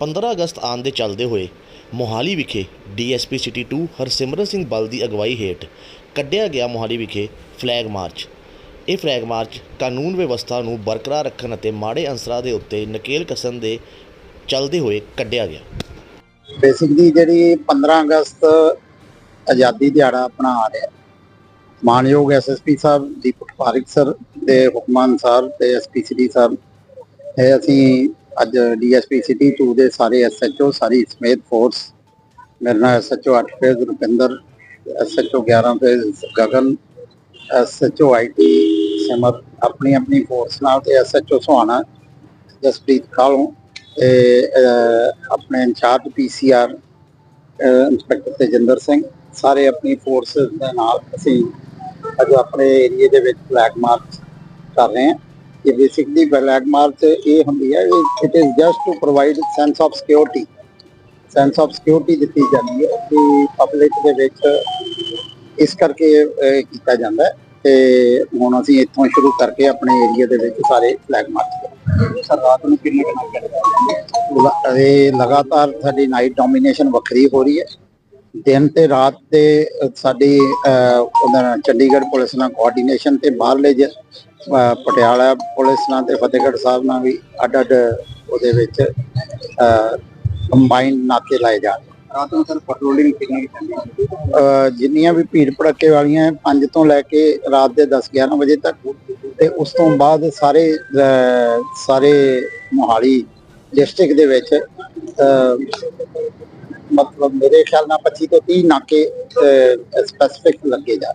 15 ਅਗਸਤ ਆਉਣ ਦੇ ਚੱਲਦੇ ਹੋਏ ਮੋਹਾਲੀ ਵਿਖੇ ਡੀਐਸਪੀ ਸਿਟੀ 2 ਹਰਸਿਮਰਨ ਸਿੰਘ ਬਲ ਦੀ ਅਗਵਾਈ ਹੇਠ ਕੱਢਿਆ ਗਿਆ ਮੋਹਾਲੀ ਵਿਖੇ ਫਲੈਗ ਮਾਰਚ। ਇਹ ਫਲੈਗ ਮਾਰਚ ਕਾਨੂੰਨ ਵਿਵਸਥਾ ਨੂੰ ਬਰਕਰਾਰ ਰੱਖਣ ਅਤੇ ਮਾੜੇ ਅੰਸਰਾਂ ਦੇ ਉੱਤੇ ਨਕੇਲ ਕਸਣ ਦੇ ਚੱਲਦੇ ਹੋਏ ਕੱਢਿਆ ਗਿਆ। ਬੇਸਿਕਲੀ ਜਿਹੜੀ 15 ਅਗਸਤ ਆਜ਼ਾਦੀ ਦਿਹਾੜਾ ਆਪਣਾ ਆ ਰਿਹਾ। ਮਾਨਯੋਗ ਐਸਐਸਪੀ ਸਾਹਿਬ, ਦੀਪਕ ਪਾਰਿਕ ਸਰ ਦੇ ਹੁਕਮਾਂ ਅਨੁਸਾਰ ਤੇ ਐਸਪੀ ਸਿਟੀ ਸਾਹਿਬ, ਇਹ ਅਸੀਂ ਅੱਜ ਡੀਐਸਪੀ ਸਿਟੀ 2 ਦੇ ਸਾਰੇ ਐਸਐਚਓ, ਸਾਰੀ ਸਮੇਤ ਫੋਰਸ ਮੇਰੇ ਨਾਲ SHO 8 phase, Rupinder, SHO 11 phase, Gagan, SHO IT Simar, ਆਪਣੀ ਆਪਣੀ ਫੋਰਸ ਨਾਲ ਤੇ ਐਸਐਚਓ ਸੁਹਾਣਾ, ਜਸਪ੍ਰੀਤ ਕਾਲੋਂ ਤੇ ਆਪਣੇ incharge PCR inspector Tejinder Singh, ਸਾਰੇ ਆਪਣੀ ਫੋਰਸ ਦੇ ਨਾਲ ਅਸੀਂ ਅੱਜ ਆਪਣੇ ਏਰੀਏ ਦੇ ਵਿੱਚ ਫਲੈਗ ਮਾਰਚ ਕਰ ਰਹੇ ਹਾਂ। ਇਹ ਬੇਸਿਕਲੀ ਫਲੈਗ ਮਾਰਚ ਇਹ ਹੁੰਦੀ ਹੈ it is just to provide sense of security sense of security ਦਿੱਤੀ ਜਾਂਦੀ ਹੈ ਕਿ ਪਬਲਿਕ ਦੇ ਵਿੱਚ ਇਸ ਕਰਕੇ ਕੀਤਾ ਜਾਂਦਾ ਹੈ ਤੇ ਹੁਣ ਅਸੀਂ ਇੱਥੋਂ ਸ਼ੁਰੂ ਕਰਕੇ ਆਪਣੇ ਏਰੀਆ ਦੇ ਵਿੱਚ ਸਾਰੇ ਫਲੈਗ ਮਾਰਚ ਸਰ ਰਾਤ ਨੂੰ ਕਿੰਨੇ ਕਿੰਨਾ ਇਹ ਲਗਾਤਾਰ ਸਾਡੀ ਨਾਈਟ ਡੋਮੀਨੇਸ਼ਨ ਵੱਖਰੀ ਹੋ ਰਹੀ ਹੈ। ਦਿਨ ਤੇ ਰਾਤ ਤੇ ਸਾਡੀ ਅ, ਚੰਡੀਗੜ੍ਹ ਪੁਲਿਸ ਨਾਲ ਕੋਆਰਡੀਨੇਸ਼ਨ ਤੇ ਬਾਹਰਲੇ ਜ- ਪਟਿਆਲਾ ਪੁਲਿਸ ਨਾਲ ਤੇ ਫਤਿਹਗੜ੍ਹ ਸਾਹਿਬ ਨਾਲ ਵੀ ਅੱਡ ਅੱਡ ਉਹਦੇ ਵਿੱਚ ਕੰਬਾਈਨ ਨਾਕੇ ਲਾਏ ਜਾ ਰਹੇ ਰਾਤ ਨੂੰ ਸਰ ਪੈਟਰੋਲਿੰਗ ਕਿੰਨੀ ਅ, ਜਿੰਨੀਆਂ ਵੀ ਭੀੜ ਭੜੱਕੇ ਵਾਲੀਆਂ ਹੈ 5 ਤੋਂ ਲੈ ਕੇ ਰਾਤ ਦੇ 10 11 ਵਜੇ ਤੱਕ ਤੇ ਉਸ ਤੋਂ ਬਾਅਦ ਸਾਰੇ ਸਾਰੇ ਮੋਹਾਲੀ ਡਿਸਟ੍ਰਿਕਟ ਦੇ ਵਿੱਚ ਮਤਲਬ ਮੇਰੇ ਖਿਆਲ ਨਾਲ 25 ਤੋਂ 30 ਨਾਕੇ ਸਪੈਸੀਫਿਕ ਲੱਗੇ ਜਾ